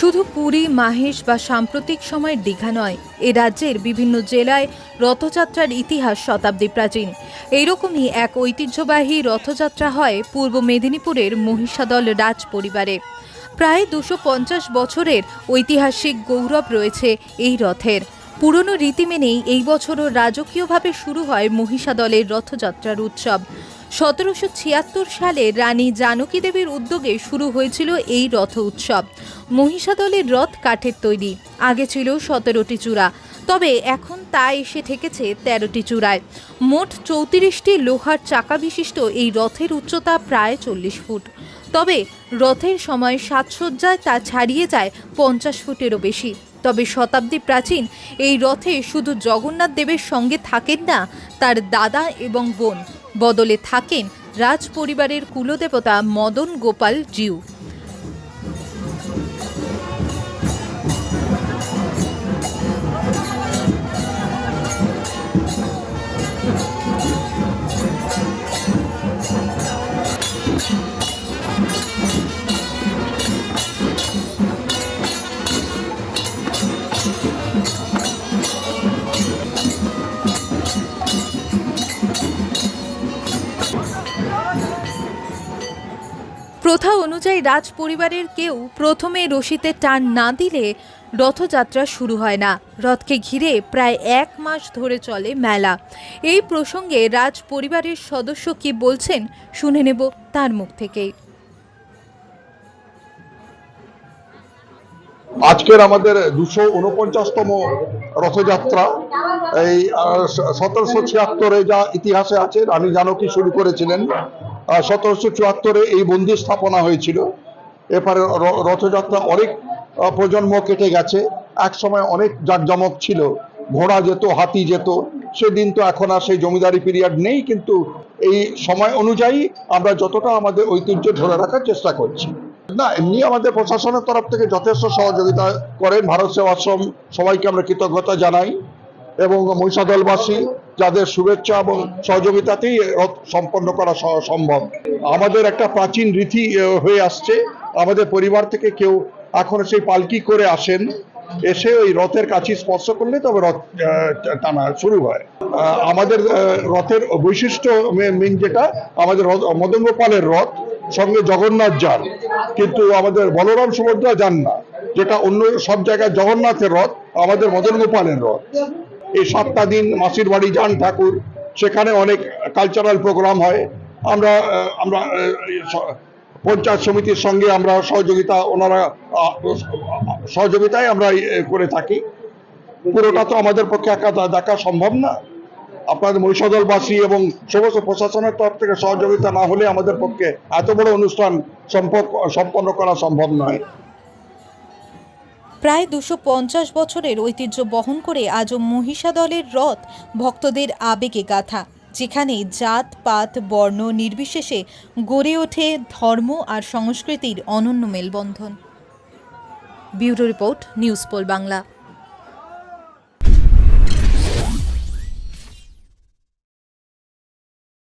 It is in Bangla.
শুধু পুরী, মাহেশ বা সাম্প্রতিক সময়ের দীঘা নয়, এ রাজ্যের বিভিন্ন জেলায় রথযাত্রার ইতিহাস শতাব্দী প্রাচীন। এইরকমই এক ঐতিহ্যবাহী রথযাত্রা হয় পূর্ব মেদিনীপুরের মহিষাদল রাজ পরিবারে। প্রায় দুশো পঞ্চাশ বছরের ঐতিহাসিক গৌরব রয়েছে এই রথের। পুরনো রীতি মেনেই এই বছরও রাজকীয়ভাবে শুরু হয় মহিষাদলের রথযাত্রার উৎসব। সতেরোশো ছিয়াত্তর সালে রানী জানকী দেবীর উদ্যোগে শুরু হয়েছিল এই রথ উৎসব। মহিষাদলের রথ কাঠের তৈরি। আগে ছিল সতেরোটি চূড়া, তবে এখন তা এসে ঠেকেছে তেরোটি চূড়ায়। মোট চৌত্রিশটি লোহার চাকা বিশিষ্ট এই রথের উচ্চতা প্রায় চল্লিশ ফুট। তবে রথের সময় সাজসজ্জায় তা ছাড়িয়ে যায় পঞ্চাশ ফুটেরও বেশি। তবে শতাব্দী প্রাচীন এই রথে শুধু জগন্নাথ দেবের সঙ্গে থাকেন না, তার দাদা এবং বোন। বদলে থাকেন রাজ পরিবারের কুলদেবতা মদন গোপাল জিউ। প্রথা অনুযায়ী রাজ পরিবারের কেউ প্রথমে রশিতে টান না দিলে রথযাত্রা শুরু হয় না। রথকে ঘিরে প্রায় এক মাস ধরে চলে মেলা। এই প্রসঙ্গে রাজ পরিবারের সদস্য কি বলছেন শুনে নেব তার মুখ থেকেই আজকের আমাদের দুশো উনপঞ্চাশতম রথযাত্রা। এই সতেরোশো ছিয়াত্তরে যা ইতিহাসে আছে, রানী জানকী শুরু করেছিলেন। সতেরোশো চুয়াত্তরে এই মন্দির স্থাপনা হয়েছিল। এরপরে রথযাত্রা অনেক প্রজন্ম কেটে গেছে। এক সময় অনেক জাঁকজমক ছিল। ঘোড়া যেত, হাতি যেত। সেদিন তো এখন আর সেই জমিদারি পিরিয়ড নেই, কিন্তু এই সময় অনুযায়ী আমরা যতটা আমাদের ঐতিহ্য ধরে রাখার চেষ্টা করছি। না, এমনি আমাদের প্রশাসনের তরফ থেকে যথেষ্ট সহযোগিতা করেন। ভারত সেবাশ্রম সবাইকে আমরা কৃতজ্ঞতা জানাই। এবং মহিষাদলবাসী যাদের শুভেচ্ছা এবং সহযোগিতাতেই সম্পন্ন করা সম্ভব। আমাদের একটা প্রাচীন রীতি হয়ে আসছে। আমাদের পরিবার থেকে কেউ এখন সেই পালকি করে আসেন। এসে ওই রথের কাছে স্পর্শ করলে তবে রথ টানা শুরু হয়। আমাদের রথের বৈশিষ্ট্য মেন যেটা, আমাদের রথ- মদন গোপালের রথ সঙ্গে জগন্নাথ যান। কিন্তু আমাদের বলরাম সুভদ্রা যান না। যেটা অন্য সব জায়গায় জগন্নাথের রথ, আমাদের মদন গোপালের রথ। এই সাতটা দিন মাসির বাড়ি যান ঠাকুর। সেখানে অনেক কালচারাল প্রোগ্রাম হয়। আমরা আমরা পঞ্চায়েত সমিতির সঙ্গে আমরা সহযোগিতা, ওনারা সহযোগিতায় আমরা করে থাকি। পুরোটা তো আমাদের পক্ষে একা দেখা সম্ভব না। আপনাদের মহিষাদলবাসী এবং সমস্ত প্রশাসনের তরফ থেকে সহযোগিতা না হলে আমাদের পক্ষে এত বড় অনুষ্ঠান সম্পন্ন করা সম্ভব নয়। প্রায় দুশো পঞ্চাশ বছরের ঐতিহ্য বহন করে আজও মহিষাদলের রথ ভক্তদের আবেগে গাথা, যেখানে জাত, পাত, বর্ণ নির্বিশেষে গড়ে ওঠে ধর্ম আর সংস্কৃতির অনন্য মেলবন্ধন। Bureau report, news pole Bangla.